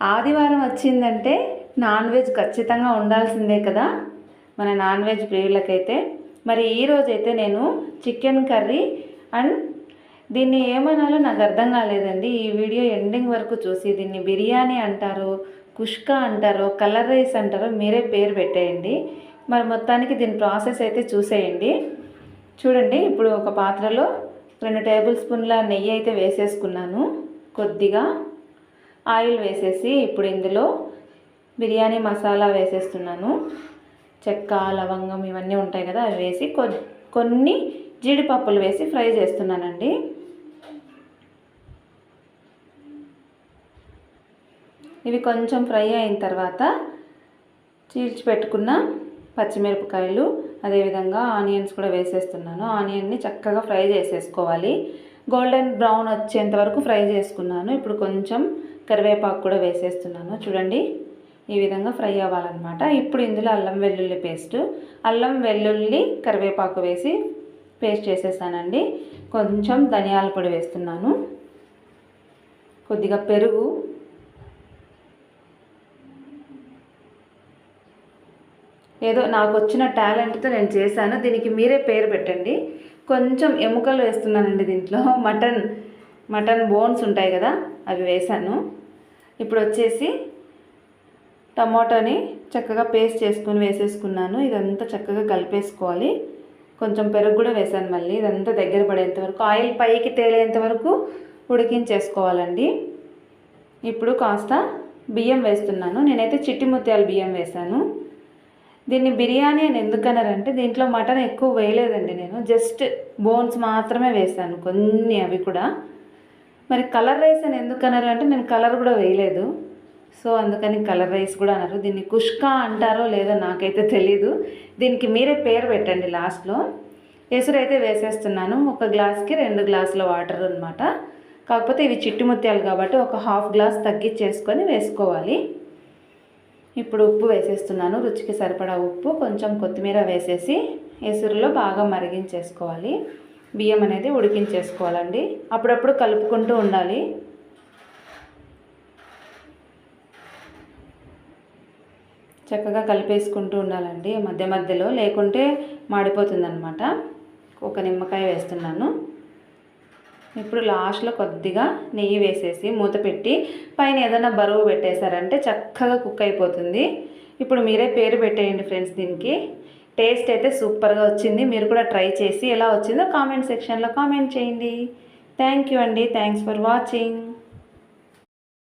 ఆదివారం వచ్చిందంటే non veg ఖచ్చితంగా ఉండాల్సిందే కదా. మన నాన్ వెజ్ ప్రియులకైతే. మరి ఈరోజు అయితే నేను చికెన్ కర్రీ అండ్ దీన్ని ఏమనాలో నాకు అర్థం కాలేదండి. ఈ వీడియో ఎండింగ్ వరకు చూసి దీన్ని బిర్యానీ అంటారు కుష్కా అంటారో కలర్ రైస్ అంటారో మీరే పేరు పెట్టేయండి. మరి మొత్తానికి దీని ప్రాసెస్ అయితే చూసేయండి. చూడండి ఇప్పుడు ఒక పాత్రలో రెండు టేబుల్ స్పూన్ల నెయ్యి అయితే వేసేసుకున్నాను. కొద్దిగా ఆయిల్ వేసేసి ఇప్పుడు ఇందులో బిర్యానీ మసాలా వేసేస్తున్నాను. చెక్క లవంగం ఇవన్నీ ఉంటాయి కదా అవి వేసి కొ కొన్ని జీడిపప్పులు వేసి ఫ్రై చేస్తున్నానండి. ఇవి కొంచెం ఫ్రై అయిన తర్వాత చీల్చి పెట్టుకున్న పచ్చిమిరపకాయలు అదేవిధంగా ఆనియన్స్ కూడా వేసేస్తున్నాను. ఆనియన్ని చక్కగా ఫ్రై చేసేసుకోవాలి. గోల్డెన్ బ్రౌన్ వచ్చేంత వరకు ఫ్రై చేసుకున్నాను. ఇప్పుడు కొంచెం కరివేపాకు కూడా వేసేస్తున్నాను. చూడండి ఈ విధంగా ఫ్రై అవ్వాలన్నమాట. ఇప్పుడు ఇందులో అల్లం వెల్లుల్లి పేస్ట్. అల్లం వెల్లుల్లి కరివేపాకు వేసి పేస్ట్ చేసేసానండి. కొంచెం ధనియాల పొడి వేస్తున్నాను. కొద్దిగా పెరుగు. ఏదో నాకు వచ్చిన టాలెంట్తో నేను చేశాను. దీనికి మీరే పేరు పెట్టండి. కొంచెం ఎముకలు వేస్తున్నానండి దీంట్లో. మటన్ మటన్ బోన్స్ ఉంటాయి కదా అవి వేసాను ఇప్పుడు వచ్చేసి టమాటోని చక్కగా పేస్ట్ చేసుకుని వేసేసుకున్నాను. ఇదంతా చక్కగా కలిపేసుకోవాలి. కొంచెం పెరుగు కూడా వేసాను మళ్ళీ. ఇదంతా దగ్గర పడేంత వరకు ఆయిల్ పైకి తేలేంత వరకు ఉడికించేసుకోవాలండి. ఇప్పుడు కాస్త బియ్యం వేస్తున్నాను. నేనైతే చిట్టి ముత్యాల బియ్యం వేశాను. దీన్ని బిర్యానీ అని ఎందుకన్నారంటే దీంట్లో మటన్ ఎక్కువ వేయలేదండి నేను. జస్ట్ బోన్స్ మాత్రమే వేసాను కొన్ని అవి కూడా. మరి కలర్ రైస్ అని ఎందుకన్నారు అంటే నేను కలర్ కూడా వేయలేదు. సో అందుకని కలర్ రైస్ కూడా అన్నారు. దీన్ని కుష్కా అంటారో లేదో నాకైతే తెలీదు. దీనికి మీరే పేరు పెట్టండి లాస్ట్లో. ఎసురు అయితే వేసేస్తున్నాను. ఒక గ్లాస్కి రెండు గ్లాసుల వాటర్ అనమాట కాకపోతే ఇవి చిట్టి ముత్యాలు కాబట్టి ఒక హాఫ్ గ్లాస్ తగ్గించేసుకొని వేసుకోవాలి. ఇప్పుడు ఉప్పు వేసేస్తున్నాను రుచికి సరిపడా ఉప్పు కొంచెం కొత్తిమీర వేసేసి ఎసురులో బాగా మరిగించేసుకోవాలి. బియ్యం అనేది ఉడికించేసుకోవాలండి. అప్పుడప్పుడు కలుపుకుంటూ ఉండాలి. చక్కగా కలిపేసుకుంటూ ఉండాలండి. మధ్య మధ్యలో లేకుంటే మాడిపోతుందన్నమాట. ఒక నిమ్మకాయ వేస్తున్నాను. ఇప్పుడు లాస్ట్లో కొద్దిగా నెయ్యి వేసేసి మూత పెట్టి పైన ఏదైనా బరువు పెట్టేశారంటే చక్కగా కుక్ అయిపోతుంది. ఇప్పుడు మీరే పేరు పెట్టేయండి ఫ్రెండ్స్ దీనికి. టేస్ట్ అయితే సూపర్గా వచ్చింది. మీరు కూడా ట్రై చేసి ఎలా వచ్చిందో కామెంట్ సెక్షన్లో కామెంట్ చేయండి. థ్యాంక్ యూ అండి. Thanks for watching.